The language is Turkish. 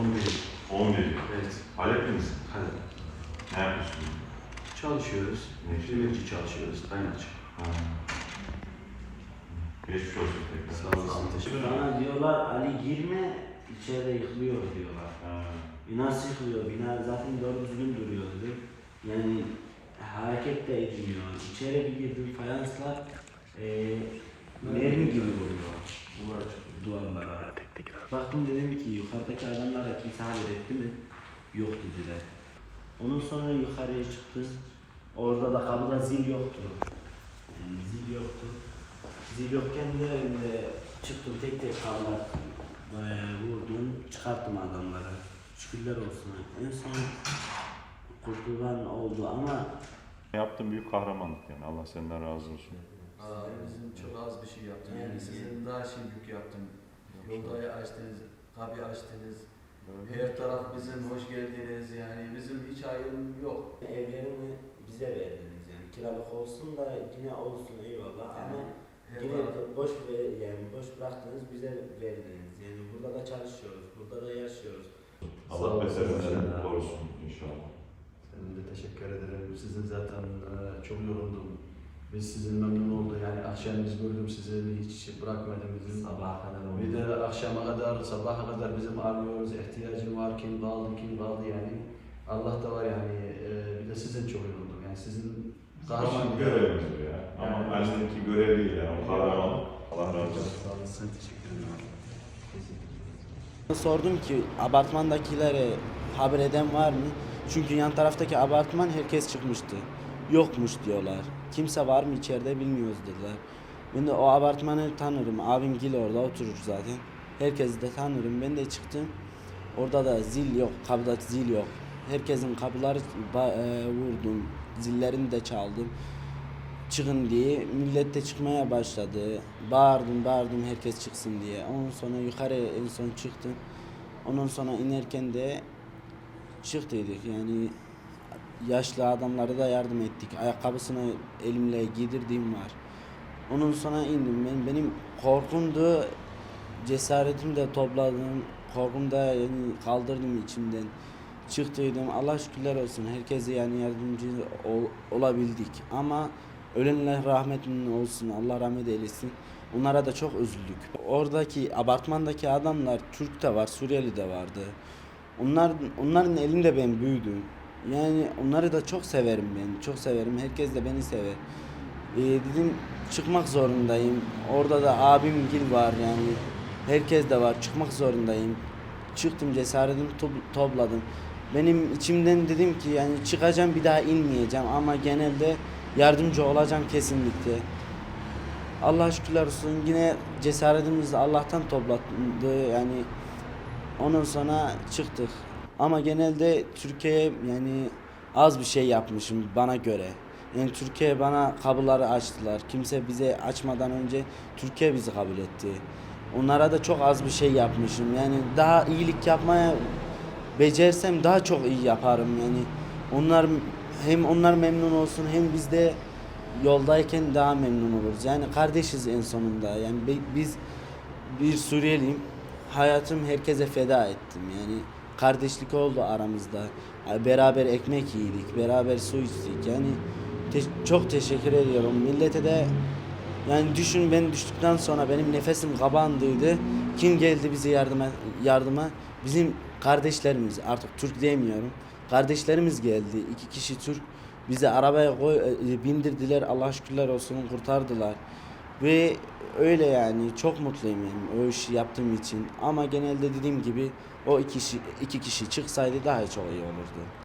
11. 11. Evet. Halepli misin? Hadi. Ne yapıyorsun? Çalışıyoruz. Ne? Demirci çalışıyoruz. Kaynakçı. Ha. Geçmiş olsun tekrar. Sağ olasın. Teşekkür ederim. Bana diyorlar Ali girme içeride yıkılıyor diyorlar. Ha. Bina yıkılıyor. Bina zaten doğru düzgün duruyor dedim. Yani hareket de edilmiyor. İçeri bir girdim fayanslar eee mermi gibi vuruyor. Duvar, duvarlara. Adamlara kimse halletti mi? Yok dediler. Ondan sonra yukarıya çıktım. Orada da kapıda zil yoktu. Yani zil yoktu. Zil yokken de e, çıktım tek tek kapılar e, vurdum, çıkarttım adamları. Şükürler olsun. En son kurtulan oldu ama Yaptığın büyük kahramanlık yani. Allah senden razı olsun. Aa, bizim çok az bir şey yaptım. Yani sizin daha şey büyük yaptım. Yolda açtınız, kapıyı açtınız. Her taraf bizim hoş geldiniz yani bizim hiç ayrım yok. evlerimi bize verdiniz yani kiralık olsun da yine olsun eyvallah ama yine boş ver- yani boş bıraktınız bize verdiniz yani burada da çalışıyoruz burada da yaşıyoruz. Sağ Allah olun. meselelerini korusun inşallah. Senin de teşekkür ederim. Sizin zaten e, çok yorundum. Biz sizin memnun olduk. Yani akşam biz gördüm sizi hiç bırakmadınız. Sabaha kadar Bir de akşama kadar, sabaha kadar bizim arıyoruz. ihtiyacım var, kim kaldı, kim kaldı yani. Allah da var yani. e, bir de sizin çok yoruldum. Yani sizin Kahraman görevimiz bu ya. Ama Yani- elindeki görev değil yani. O kahraman. Allah razı olsun. Sağ olasın. Teşekkür ederim. Sordum ki apartmandakilere haber eden var mı? Çünkü yan taraftaki apartman herkes çıkmıştı. Yokmuş diyorlar. Kimse var mı içeride bilmiyoruz dediler. Ben de o apartmanı tanırım. Abim Gil orada oturur zaten. Herkesi de tanırım. Ben de çıktım. Orada da zil yok. Kapıda zil yok. Herkesin kapıları e, vurdum. Zillerini de çaldım. Çıkın diye. Millet de çıkmaya başladı. Bağırdım bağırdım herkes çıksın diye. Ondan sonra yukarı en son çıktım. Ondan sonra inerken de çıktıydık yani yaşlı adamlara da yardım ettik. Ayakkabısını elimle giydirdiğim var. Ondan sonra indim ben benim korkumdu cesaretimi de topladım. Korkum da yani kaldırdım içimden. Çıktıydım. Allah şükürler olsun. Herkese yani yardımcı ol- olabildik. Ama ölenler rahmetin olsun. Allah rahmet eylesin. Onlara da çok üzüldük. Oradaki apartmandaki adamlar Türk de var, Suriyeli de vardı. Onlar onların elinde ben büyüdüm. Yani onları da çok severim ben. Çok severim. Herkes de beni sever. Ee, dedim çıkmak zorundayım. Orada da abim Gil var yani. Herkes de var. Çıkmak zorundayım. Çıktım cesaretimi to- topladım. Benim içimden dedim ki yani çıkacağım bir daha inmeyeceğim ama genelde yardımcı olacağım kesinlikle. Allah şükürler olsun yine cesaretimiz Allah'tan topladı yani ondan sonra çıktık. Ama genelde Türkiye'ye yani az bir şey yapmışım bana göre. Yani Türkiye bana kapıları açtılar. Kimse bize açmadan önce Türkiye bizi kabul etti. Onlara da çok az bir şey yapmışım. Yani daha iyilik yapmaya becersem daha çok iyi yaparım yani. Onlar hem onlar memnun olsun hem biz de yoldayken daha memnun oluruz. Yani kardeşiz en sonunda. Yani bi- biz bir Suriyeliyim. Hayatım herkese feda ettim. Yani kardeşlik oldu aramızda. Beraber ekmek yedik, beraber su içtik. Yani te- çok teşekkür ediyorum. Millete de yani düşün ben düştükten sonra benim nefesim kabandıydı. Kim geldi bize yardıma yardıma? Bizim kardeşlerimiz artık Türk demiyorum. Kardeşlerimiz geldi. İki kişi Türk. Bizi arabaya koy, e, bindirdiler. Allah şükürler olsun kurtardılar. Ve öyle yani çok mutluyum yani o işi yaptığım için. Ama genelde dediğim gibi o iki kişi, iki kişi çıksaydı daha çok iyi olurdu.